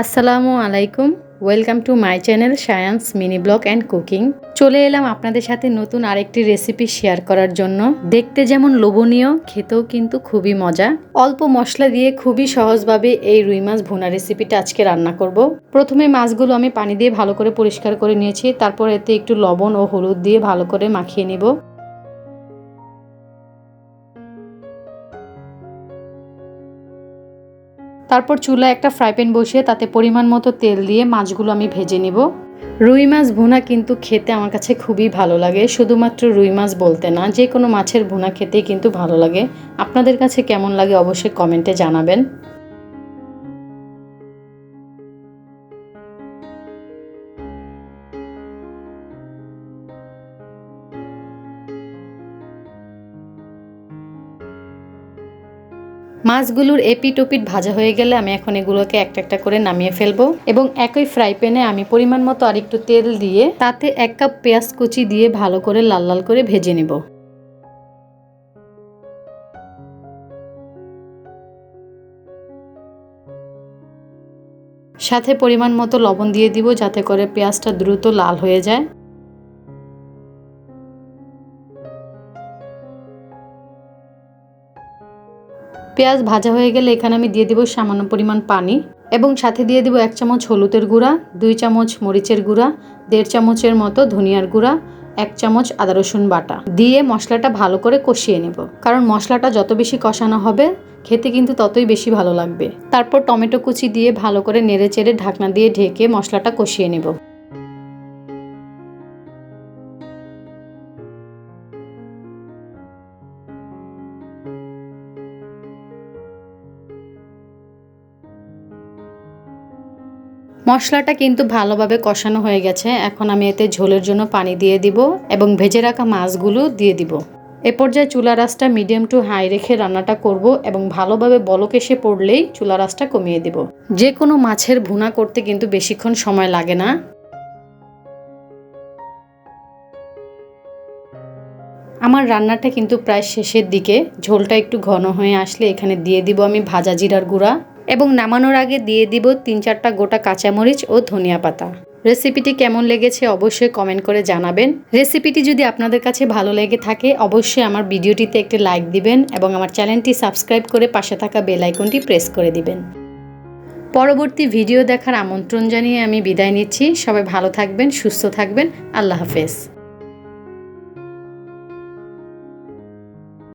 আসসালামু আলাইকুম, welcome to my channel science mini blog and cooking. চলে এলাম আপনাদের সাথে নতুন আরেকটি রেসিপি শেয়ার করার জন্য। দেখতে যেমন লোভনীয়, খেতেও কিন্তু খুবই মজা। অল্প মশলা দিয়ে খুবই সহজভাবে এই রুই মাছ ভুনা রেসিপিটা আজকে রান্না করব। প্রথমে মাছগুলো আমি পানি দিয়ে ভালো করে পরিষ্কার করে নিয়েছি, তারপর এতে একটু লবণ ও হলুদ দিয়ে ভালো করে মাখিয়ে নিব। তারপর চুলায় একটা ফ্রাই প্যান বসিয়ে তাতে পরিমাণ মতো তেল দিয়ে মাছগুলো আমি ভেজে নিব। রুই মাছ ভুনা কিন্তু খেতে আমার কাছে খুবই ভালো লাগে। শুধুমাত্র রুই মাছ বলতে না, যে কোনো মাছের ভুনা খেতেই কিন্তু ভালো লাগে। আপনাদের কাছে কেমন লাগে অবশ্যই কমেন্টে জানাবেন। মাছগুলোর এপিট ওপিট ভাজা হয়ে গেলে আমি এখন এগুলোকে একটা একটা করে নামিয়ে ফেলব এবং একই ফ্রাই প্যানে আমি পরিমাণ মতো আরেকটু তেল দিয়ে তাতে এক কাপ পেঁয়াজ কুচি দিয়ে ভালো করে লাল লাল করে ভেজে নেব। সাথে পরিমাণ মতো লবণ দিয়ে দিব যাতে করে পেঁয়াজটা দ্রুত লাল হয়ে যায়। পেঁয়াজ ভাজা হয়ে গেলে এখানে আমি দিয়ে দিব সামান্য পরিমাণ পানি এবং সাথে দিয়ে দিব এক চামচ হলুদের গুঁড়া, দুই চামচ মরিচের গুঁড়া, দেড় চামচের মতো ধনিয়ার গুঁড়া, এক চামচ আদা রসুন বাটা। দিয়ে মশলাটা ভালো করে কষিয়ে নেব। কারণ মশলাটা যত বেশি কষানো হবে, খেতে কিন্তু ততই বেশি ভালো লাগবে। তারপর টমেটো কুচি দিয়ে ভালো করে নেড়ে চেড়ে ঢাকনা দিয়ে ঢেকে মশলাটা কষিয়ে নেব। মশলাটা কিন্তু ভালোভাবে কষানো হয়ে গেছে। এখন আমি এতে ঝোলের জন্য পানি দিয়ে দিব এবং ভেজে রাখা মাছগুলো দিয়ে দিব। এ পর্যায়ে চুলা রাসটা মিডিয়াম টু হাই রেখে রান্নাটা করব এবং ভালোভাবে বলক এসে পড়লেই চুলা রাসটা কমিয়ে দিব। যে কোনো মাছের ভুনা করতে কিন্তু বেশিক্ষণ সময় লাগে না। আমার রান্নাটা কিন্তু প্রায় শেষের দিকে। ঝোলটা একটু ঘন হয়ে আসলে এখানে দিয়ে দিব আমি ভাজা জিরার গুঁড়া। এবং নামানোর আগে দিয়ে দিব তিন চারটা গোটা কাঁচামরিচ ও ধনিয়া পাতা। রেসিপিটি কেমন লেগেছে অবশ্যই কমেন্ট করে জানাবেন। রেসিপিটি যদি আপনাদের কাছে ভালো লেগে থাকে, অবশ্যই আমার ভিডিওটিতে একটি লাইক দিবেন এবং আমার চ্যানেলটি সাবস্ক্রাইব করে পাশে থাকা বেল আইকনটি প্রেস করে দিবেন। পরবর্তী ভিডিও দেখার আমন্ত্রণ জানিয়ে আমি বিদায় নিচ্ছি। সবাই ভালো থাকবেন, সুস্থ থাকবেন। আল্লাহ হাফেজ।